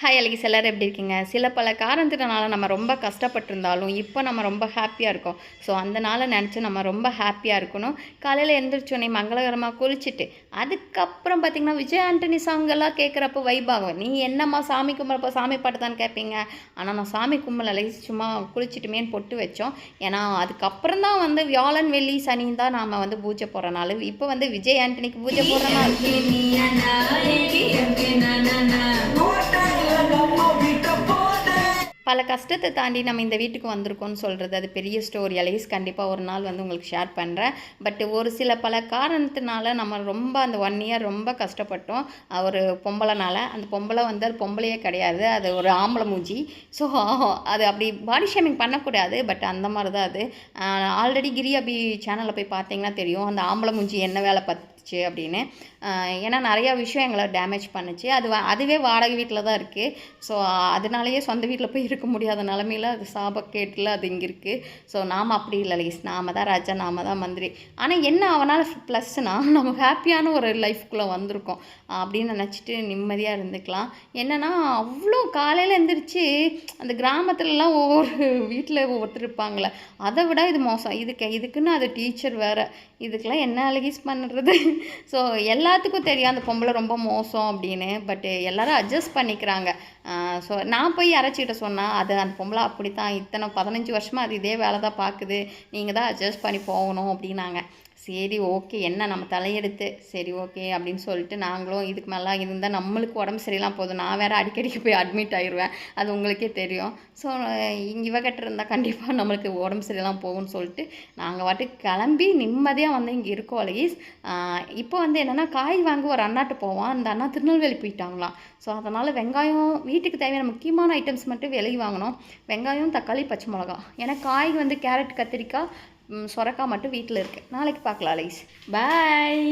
Hi அழகி. சிலர் எப்படி இருக்கீங்க? சில பல காரணத்தினால நம்ம ரொம்ப கஷ்டப்பட்டிருந்தாலும் இப்போ நம்ம ரொம்ப ஹாப்பியாக இருக்கோம். ஸோ அந்த நாளை நினச்சி நம்ம ரொம்ப ஹாப்பியாக இருக்கணும். காலையில் எழுந்திரிச்சோன்னே மங்களகரமாக குளிச்சுட்டு அதுக்கப்புறம் பார்த்திங்கன்னா விஜய் ஆண்டனி சாங்கெல்லாம் கேட்குறப்ப வைபாகும் நீ என்னம்மா சாமி கும்பிட்றப்போ சாமி பாட்டு தான் கேட்பீங்க ஆனால் நான் சாமி கும்பல அழகி சும்மா குளிச்சுட்டுமேன்னு பொட்டு வச்சோம். ஏன்னா அதுக்கப்புறம் தான் வந்து வியாழன் வெள்ளி சனி தான் நாம் வந்து பூஜை போடுற நாள். இப்போ வந்து விஜய் ஆண்டனிக்கு பூஜை போடுற நாள். பல கஷ்டத்தை தாண்டி நம்ம இந்த வீட்டுக்கு வந்திருக்கோம்னு சொல்கிறது அது பெரிய ஸ்டோரி அலைஸ் கண்டிப்பாக ஒரு நாள் வந்து உங்களுக்கு ஷேர் பண்ணுறேன் பட் ஒரு சில பல காரணத்தினால நம்ம ரொம்ப அந்த ஒன் இயர் ரொம்ப கஷ்டப்பட்டோம். ஒரு பொம்பளைனால. அந்த பொம்பளை வந்து அது பொம்பளையே கிடையாது. அது ஒரு ஆம்பளை மூஞ்சி. ஸோ அது அப்படி பாடி ஷேமிங் பண்ணக்கூடாது. பட் அந்த மாதிரி தான் அது ஆல்ரெடி கிரி அபி சேனலில் போய் பார்த்தீங்கன்னா தெரியும். அந்த ஆம்பளை மூஞ்சி என்ன வேலை பார்த்துச்சு அப்படின்னு. ஏன்னா நிறையா விஷயம் எங்களை டேமேஜ் பண்ணுச்சு. அது அதுவே வாடகை வீட்டில் தான் இருக்குது ஸோ அதனாலேயே சொந்த வீட்டில் போய் இருக்க முடியாத நிலமையில அது சாபக்கேட்டில் அது இங்கே இருக்குது ஸோ நாம் அப்படி இல்லை லைஸ். நாம தான் ராஜா நாம தான் மந்திரி. ஆனால் என்ன அவனால் ப்ளஸ்னா நம்ம ஹாப்பியான ஒரு லைஃப்குள்ளே வந்திருக்கோம். அப்படின்னு நினச்சிட்டு நிம்மதியாக இருந்துக்கலாம். என்னென்னா அவ்வளோ காலையில் எந்திரிச்சு அந்த கிராமத்துலலாம் ஒவ்வொரு வீட்டில் ஒவ்வொருத்தர் இருப்பாங்களே அதை விட இது மோசம். இதுக்கு இதுக்குன்னு அது டீச்சர் வேறு. இதுக்கெல்லாம் என்ன அழகிஸ் பண்ணுறது ஸோ எல்லாத்துக்கும் தெரியும் அந்த பொம்பளை ரொம்ப மோசம் அப்படின்னு. பட் எல்லாரும் அட்ஜஸ்ட் பண்ணிக்கிறாங்க. ஸோ நான் போய் யாராச்சிக்கிட்ட சொன்னால் அது அந்த பொம்பளை அப்படி தான் இத்தனை பதினஞ்சு வருஷமாக அது இதே வேலை தான் பார்க்குது. நீங்கள் தான் அட்ஜஸ்ட் பண்ணி போகணும் அப்படின்னாங்க. சரி ஓகே என்ன நம்ம தலையெடுத்து? சரி ஓகே அப்படின்னு சொல்லிட்டு நாங்களும் இதுக்கு மேலே இருந்தால் நம்மளுக்கு உடம்பு சரியில்லாம் போதும் நான் வேறு அடிக்கடிக்கு போய் அட்மிட் ஆயிடுவேன் அது உங்களுக்கே தெரியும். ஸோ இங்கே இவகிட்ட இருந்தால் கண்டிப்பாக நம்மளுக்கு உடம்பு சரியில்லாம் போகும்னு சொல்லிட்டு நாங்கள் வாட்டுக்கு கிளம்பி நிம்மதியாக வந்து இங்கே இருக்கோம் அழகீஸ் இப்போ வந்து என்னென்னா காய் வாங்க ஒரு அண்ணாட்டு போவோம் அந்த அண்ணா திருநெல்வேலி போயிட்டாங்களாம். ஸோ அதனால் வெங்காயம் வீட்டுக்கு தேவையான முக்கியமான ஐட்டம்ஸ் மட்டும் விலைக்கு வாங்கினோம் வெங்காயம் தக்காளி பச்சை மிளகா ஏன்னா காய் வந்து கேரட் கத்திரிக்காய் சொரக்காய் மட்டும் வீட்டில் இருக்குது நாளைக்கு பார்க்கலாம் லைஸ் பாய்